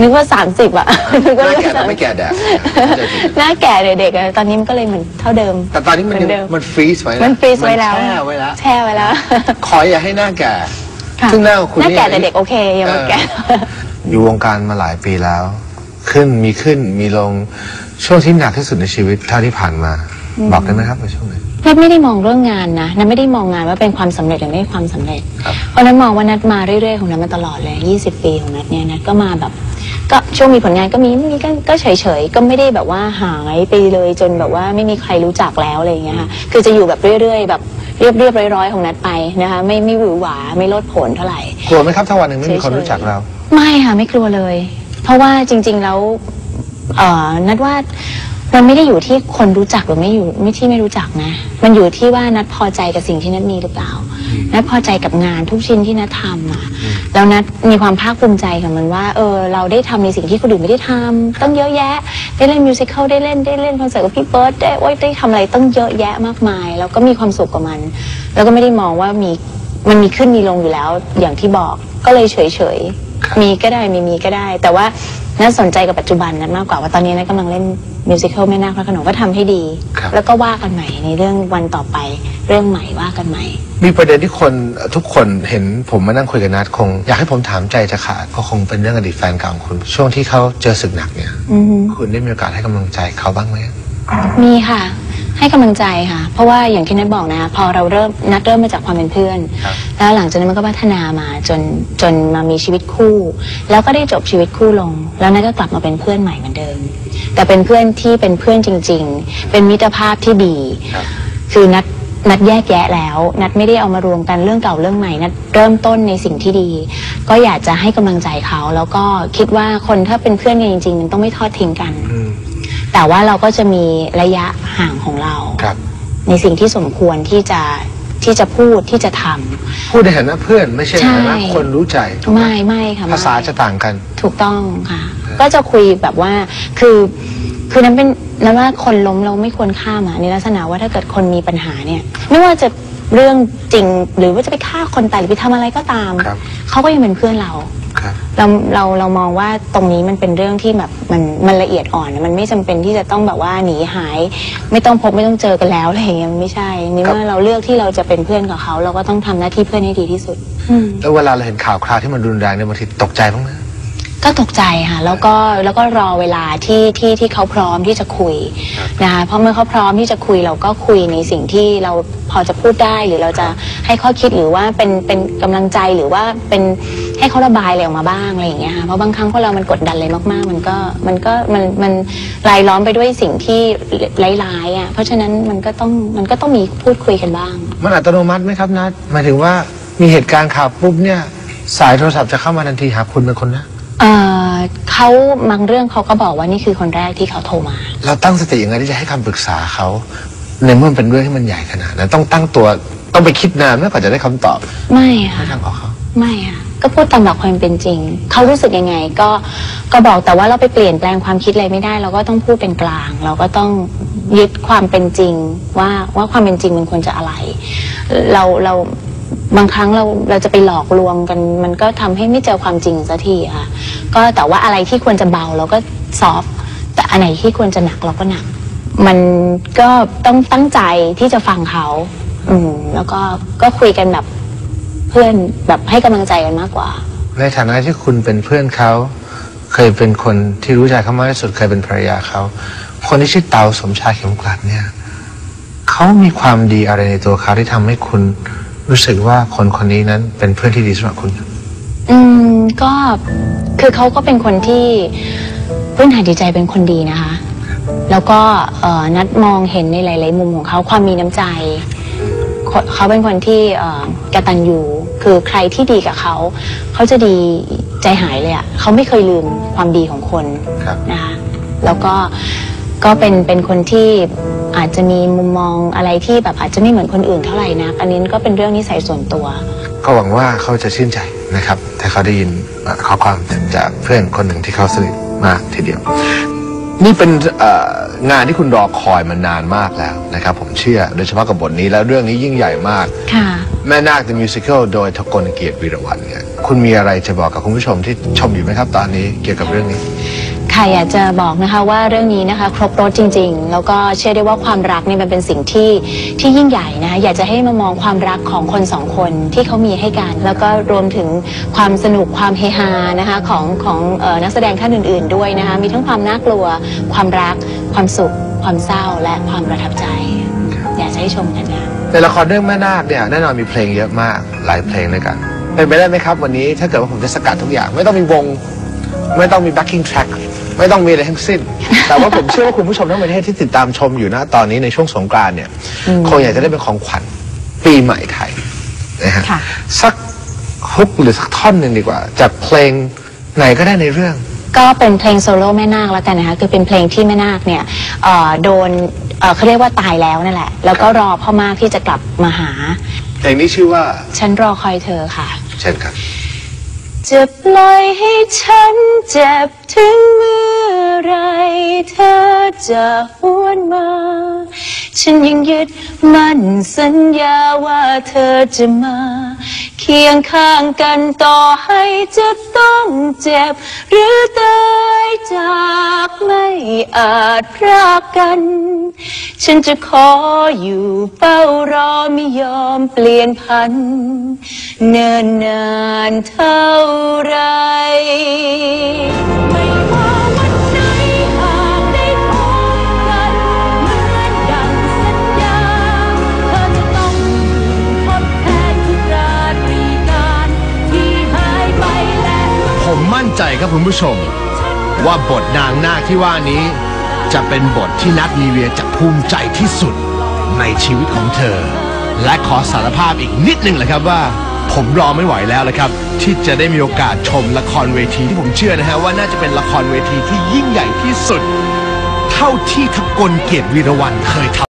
นึกว่าสามสิบอะนึกหว่าน้าแก่แต่ไม่แก่แดดเข้าใจผิดหน้าแก่เด็กๆอะตอนนี้มันก็เลยเหมือนเท่าเดิม แต่ตอนนี้มันเหยังเดิม มันฟรีซไว้ะมันฟรีซไว้แล้วมันแช่ไว้แล้ว แช่ไว้แล้วขออย่าให้หน้าแก่ ค่ะซึ่งหน้าของคุณหน้าแก่นี่แต่เด็กโอเคยังไม่แก่ อยู่วงการมาหลายปีแล้ว ขึ้นมีขึ้นมีลงช่วงที่หนักที่สุดในชีวิตเท่าที่ผ่านมา บอกได้ไหมครับในช่วงไหน นัทไม่ได้มองเรื่องงานนะนัทไม่ได้มองงานว่าเป็นความสำเร็จหรือไม่ความสำเร็จ ครับ เพราะนัทมองว่านัทมาเรื่อยๆของนัทมาตลอดเลย 20 ปีของนัทเนี่ยนัทก็มาแบบ ก็ช่วงมีผลงานก็มีไม่มีก็ก็เฉยๆ ก็ไม่ได้แบบว่าหายไปเลยจนแบบว่าไม่มีใครรู้จักแล้วอะไรอย่างเงี้ยค่ะคือจะอยู่แบบเรื่อยๆ แบบเรียบๆร้อยๆของนัทไปนะคะไม่ไม่หวือหวาไม่ลดผลเท่าไหร่ กลัวไหมครับถ้าวันหนึ่งไม่มีคนเฉยๆรู้จักเรา ไม่ค่ะไม่กลัวเลย เพราะว่าจริงๆแล้วเอ่อนัดว่า มันไม่ได้อยู่ที่คนรู้จักหรือไม่อยู่ไม่ที่ไม่รู้จักนะ มันอยู่ที่ว่านัดพอใจกับสิ่งที่นัดมีหรือเปล่า นัดพอใจกับงานทุกชิ้นที่นัดทำอะแล้วนัดมีความภาคภูมิใจกับมันว่า เออ เราได้ทำในสิ่งที่คนอื่นไม่ได้ทำตั้งเยอะแยะ ได้เล่นมิวสิควลได้เล่นได้เล่นคอนเสิร์ตกับพี่เบิร์ดได้โอ้ยได้ทำอะไรตั้งเยอะแยะมากมาย แล้วก็มีความสุขกับมัน แล้วก็ไม่ได้มองว่ามีมันมีขึ้นมีลงอยู่แล้วอย่างที่บอกก็เลยเฉยๆครับมีก็ได้ไม่มีก็ได้ แต่ว่า น่าสนใจกับปัจจุบันนั้นมากกว่าว่าตอนนี้นัทกำลังเล่นมิวสิควลแม่นาคพระโขนงก็ทำให้ดี ครับ แล้วก็ว่ากันใหม่ในเรื่องวันต่อไปเรื่องใหม่ว่ากันใหม่ มีประเด็นที่คนทุกคนเห็นผมมานั่งคุยกับนัดคง อยากให้ผมถามใจจะขาดก็คงเป็นเรื่องอดีตแฟนเก่าของคุณ ช่วงที่เขาเจอศึกหนักเนี่ย อือฮึคุณได้มีโอกาสให้กำลังใจเขาบ้างไหม มีค่ะ ให้กำลังใจค่ะ เพราะว่าอย่างที่นัทบอกนะคะพอเราเริ่มนัดเริ่มมาจากความเป็นเพื่อน ครับแล้วหลังจากนั้นมันก็พัฒนามาจนจนมามีชีวิตคู่ แล้วก็ได้จบชีวิตคู่ลง แล้วนัทก็กลับมาเป็นเพื่อนใหม่เหมือนเดิม แต่เป็นเพื่อนที่เป็นเพื่อนจริง ๆ เป็นมิตรภาพที่ดี ครับ คือนัดนัดแยกแยะแล้ว นัดไม่ได้เอามารวมกันเรื่องเก่าเรื่องใหม่นัดเริ่มต้นในสิ่งที่ดี ก็อยากจะให้กำลังใจเขาแล้วก็คิดว่าคนถ้าเป็นเพื่อนกันจริงๆมันต้องไม่ทอดทิ้งกัน อืม แต่ว่าเราก็จะมีระยะห่างของเรา ครับ ในสิ่งที่สมควรที่จะที่จะพูดที่จะทำ พูดในฐานะเพื่อนไม่ใช่ในฐานะใช่ คนรู้ใจถูกไหมไม่ไม่ค่ะไม่ภาษาจะต่างกัน ถูกต้องค่ะ ก็จะคุยแบบว่าคือคือนั้นเป็นนั้นว่าคนล้มเราไม่ควรข้ามอะในลักษณะว่าถ้าเกิดคนมีปัญหาเนี่ย ไม่ว่าจะ เรื่องจริงหรือว่าจะไปฆ่าคนตายหรือไปทำอะไรก็ตาม ครับเขาก็ยังเป็นเพื่อนเรา ครับ เราเราเรามองว่าตรงนี้มันเป็นเรื่องที่แบบมันมันละเอียดอ่อนนะมันไม่จำเป็นที่จะต้องแบบว่าหนีหาย ไม่ต้องพบไม่ต้องเจอกันแล้วอะไรอย่างเงี้ยมันไม่ใช่ในเมื่อเราเลือกที่เราจะเป็นเพื่อนกับเขา เราก็ต้องทำหน้าที่เพื่อนให้ดีที่สุดอืมแล้วเวลาเราเห็นข่าวคราวที่มันรุนแรงเนี่ยบางทีตกใจบ้างไหม ก็ตกใจค่ะแล้วก็แล้วก็รอเวลาที่ที่ที่เขาพร้อมที่จะคุยนะคะเพราะเมื่อเขาพร้อมที่จะคุยเราก็คุยในสิ่งที่เราพอจะพูดได้หรือเราจะให้ข้อคิดหรือว่าเป็นเป็นกำลังใจหรือว่าเป็นให้เขาระบายอะไรออกมาบ้างอะไรอย่างเงี้ยค่ะเพราะบางครั้งพวกเรามันกดดันอะไรมากๆ มันก็มันก็มันมันรายล้อมไปด้วยสิ่งที่ร้ายๆอะเพราะฉะนั้นมันก็ต้องมันก็ต้องมีพูดคุยกันบ้าง มันอัตโนมัติไหมครับนัดหมายถึงว่ามีเหตุการณ์ข่าวปุ๊บเนี่ยสายโทรศัพท์จะเข้ามาทันทีหาคุณเป็นคนนะ เอ่อเขาบางเรื่องเขาก็บอกว่านี่คือคนแรกที่เขาโทรมา เราตั้งสติยังไงที่จะให้คำปรึกษาเขาในเมื่อมันเป็นเรื่องที่มันใหญ่ขนาดนั้นต้องตั้งตัวต้องไปคิดนานเมื่อกว่าจะได้คำตอบไม่ค่ะให้ทางออกเขาไม่ค่ะก็พูดตามหลักความเป็นจริง เขารู้สึกยังไงก็ก็บอกแต่ว่าเราไปเปลี่ยนแปลงความคิดอะไรไม่ได้ เราก็ต้องพูดเป็นกลาง เราก็ต้องยึดความเป็นจริงว่าว่าความเป็นจริงมันควรจะอะไร เราเรา บางครั้งเราเราจะไปหลอกลวงกัน มันก็ทำให้ไม่เจอความจริงสักทีค่ะก็แต่ว่าอะไรที่ควรจะเบาเราก็ซอฟต์แต่อันไหนที่ควรจะหนักเราก็หนัก มันก็ต้องตั้งใจที่จะฟังเขา อืม แล้วก็ก็คุยกันแบบเพื่อนแบบให้กำลังใจกันมากกว่า ในฐานะที่คุณเป็นเพื่อนเขา เคยเป็นคนที่รู้ใจเขามากที่สุดเคยเป็นภรรยาเขาคนที่ชื่อเตาสมชายเข็มกลัดเนี่ยเขามีความดีอะไรในตัวเขาที่ทำให้คุณ รู้สึกว่าคนคนนี้นั้นเป็นเพื่อนที่ดีสำหรับคุณ อืมก็คือเขาก็เป็นคนที่พื้นฐานจิตใจเป็นคนดีนะคะ แล้วก็เอ่อนัดมองเห็นในหลาย ๆ มุมของเขาความมีน้ำใจเขาเขาเป็นคนที่เอ่อกตัญญูคือใครที่ดีกับเขาเขาจะดีใจหายเลยอะ่ะเขาไม่เคยลืมความดีของคนครับ นะคะแล้วก็ ก็เป็นเป็นคนที่อาจจะมีมุมมองอะไรที่แบบอาจจะไม่เหมือนคนอื่นเท่าไหร่นะอันนี้ก็เป็นเรื่องนิสัยส่วนตัวก็หวังว่าเขาจะชื่นใจนะครับถ้าเขาได้ยินเอ่อข้อความจากเพื่อนคนหนึ่งที่เขาสนิทมากทีเดียว นี่เป็นเอ่องานที่คุณรอคอยมานานมากแล้วนะครับผมเชื่อโดยเฉพาะกับบทนี้แล้วเรื่องนี้ยิ่งใหญ่มากค่ะแม่นาค The Musical โดยทกลเกียรติวีรวัฒน์เนี่ยคุณมีอะไรจะบอกกับคุณผู้ชมที่ชมอยู่ไหมครับตอนนี้เกี่ยวกับเรื่องนี้ ค่ะอยากจะบอกนะคะว่าเรื่องนี้นะคะครบรถจริง ๆ แล้วก็เชื่อได้ว่าความรักเนี่ยมันเป็นสิ่งที่ที่ยิ่งใหญ่นะคะอยากจะให้มามองความรักของคนสองคนที่เขามีให้กัน แล้วก็รวมถึงความสนุกความเฮฮานะคะของของเออนักแสดงท่านอื่น ๆ ด้วยนะคะมีทั้งความน่ากลัว ความรัก ความสุข ความเศร้าและความประทับใจ อยากจะให้ชมกันค่ะในละครเรื่องแม่นาคเนี่ยแน่นอนมีเพลงเยอะมากหลายเพลงด้วยกันเป็นไปได้ไหมครับ วันนี้ถ้าเกิดว่าผมจะสกัดทุกอย่าง ไม่ต้องมีวง ไม่ต้องมี backing track ไม่ต้องมีอะไรทั้งสิ้น แต่ว่าผมเชื่อว่าคุณผู้ชมทั้งประเทศที่ติดตามชมอยู่นะตอนนี้ในช่วงสงกรานต์เนี่ยคงอยากจะได้เป็นของขวัญปีใหม่ไทยนะฮะค่ะสักฮุกหรือสักท่อนหนึ่งดีกว่า จากเพลงไหนก็ได้ในเรื่อง ก็เป็นเพลงโซโล่แม่นาคแล้วกันนะคะคือเป็นเพลงที่แม่นาคเนี่ยเอ่อโดนเอ่อเขาเรียกว่าตายแล้วนั่นแหละ แล้วก็รอพ่อมากที่จะกลับมาหาเพลงนี้ชื่อว่า ฉันรอคอยเธอค่ะ เช่นครับจะปล่อยให้ฉันเจ็บถึงเมื่อไร เธอจะหวนมา ฉันยังยึดมั่นสัญญาว่าเธอจะมา เคียงข้างกันต่อให้จะต้องเจ็บ หรือตายจากไม่อาจพรากกัน ฉันจะขออยู่เฝ้ารอไม่ยอมเปลี่ยนพัน เนิ่นนานเท่าไร มั่นใจครับคุณผู้ชม ว่าบทนางนาคที่ว่านี้ จะเป็นบทที่นัทมีเวียจะภูมิใจที่สุดในชีวิตของเธอ และขอสารภาพอีกนิดนึงแหละครับว่า ผมรอไม่ไหวแล้วละครับ ที่จะได้มีโอกาสชมละครเวทีที่ผมเชื่อนะฮะว่าน่าจะเป็นละครเวทีที่ยิ่งใหญ่ที่สุด เท่าที่ทกลเกียรติวีรวันเคยทำ